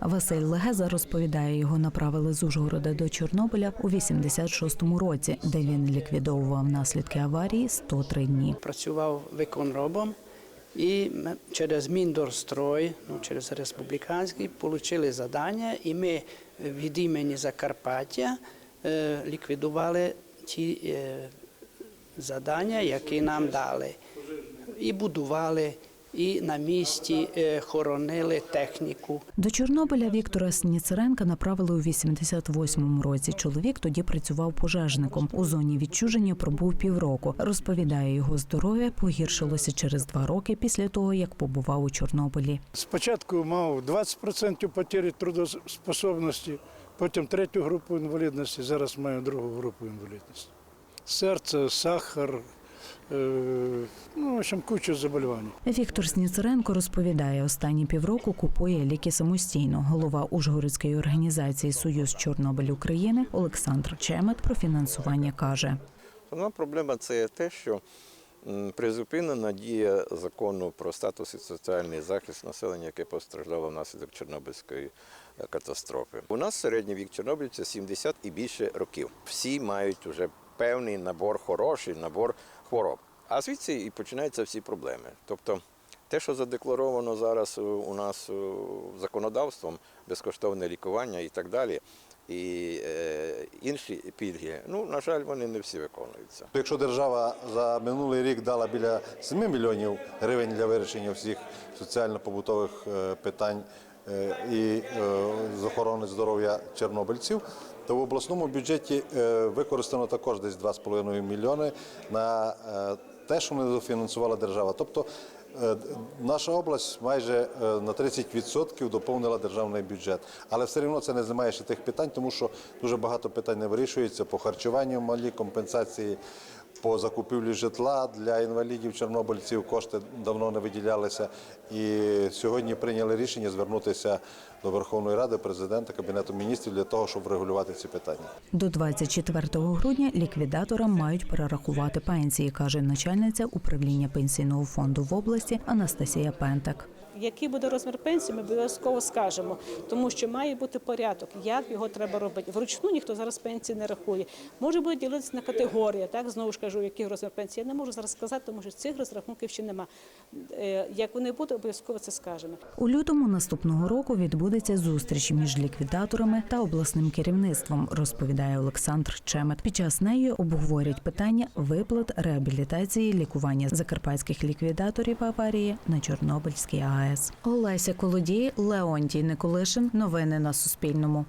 Василь Легеза розповідає, його направили з Ужгорода до Чорнобиля у 86-му році, де він ліквідовував наслідки аварії 103 дні. Працював виконробом і через Міндорстрой, ну, через республіканський, отримали завдання, і ми від імені Закарпаття е, ліквідували ті е, завдання, які нам дали. І будували, і на місці е, хоронили техніку. До Чорнобиля Віктора Сніцеренка направили у 88-му році. Чоловік тоді працював пожежником. У зоні відчуження пробув півроку. Розповідає, його здоров'я погіршилося через два роки після того, як побував у Чорнобилі. Спочатку мав 20% потери трудоспособності, потім третю групу інвалідності, зараз маю другу групу інвалідності. Серце, сахар, ну, в общем, куча заболівань. Віктор Сніцеренко розповідає, останні півроку купує ліки самостійно. Голова Ужгородської організації Союз Чорнобиль України Олександр Чемет про фінансування каже. Основна проблема це те, що призупинена дія закону про статус і соціальний захист населення, яке постраждало внаслідок Чорнобильської е, катастрофи. У нас середній вік чорнобильців 70 і більше років. Всі мають вже певний набор хороший, набор хвороб. А звідси і починаються всі проблеми. Тобто те, що задекларовано зараз у- нас законодавством, безкоштовне лікування і так далі, і е, інші пільги, ну, на жаль, вони не всі виконуються. Якщо держава за минулий рік дала біля 7 мільйонів гривень для вирішення всіх соціально-побутових е, питань і е, з охорони здоров'я чорнобильців, то в обласному бюджеті е, використано також десь 2,5 мільйони на е, те, що не дофінансувала держава. Тобто е, наша область майже е, на 30% доповнила державний бюджет. Але все одно це не знімає ще тих питань, тому що дуже багато питань не вирішується по харчуванню малі компенсації. По закупівлі житла для інвалідів чорнобильців кошти давно не виділялися. І сьогодні прийняли рішення звернутися до Верховної Ради, президента, Кабінету міністрів для того, щоб врегулювати ці питання. До 24 грудня ліквідаторам мають перерахувати пенсії, каже начальниця управління пенсійного фонду в області Анастасія Пентак. Який буде розмір пенсії, ми обов'язково скажемо, тому що має бути порядок, як його треба робити. Вручну ніхто зараз пенсії не рахує. Може буде ділитися на категорії, так знову ж кажу, який розмір пенсії. Я не можу зараз сказати, тому що цих розрахунків ще нема. Е, Як вони будуть, обов'язково це скажемо. У лютому наступного року відбудеться зустріч між ліквідаторами та обласним керівництвом, розповідає Олександр Чемет. Під час неї обговорять питання виплат, реабілітації, лікування закарпатських ліквідаторів аварії на Чорнобильській АЕС. Олеся Колодій, Леонтій Николишин. Новини на Суспільному.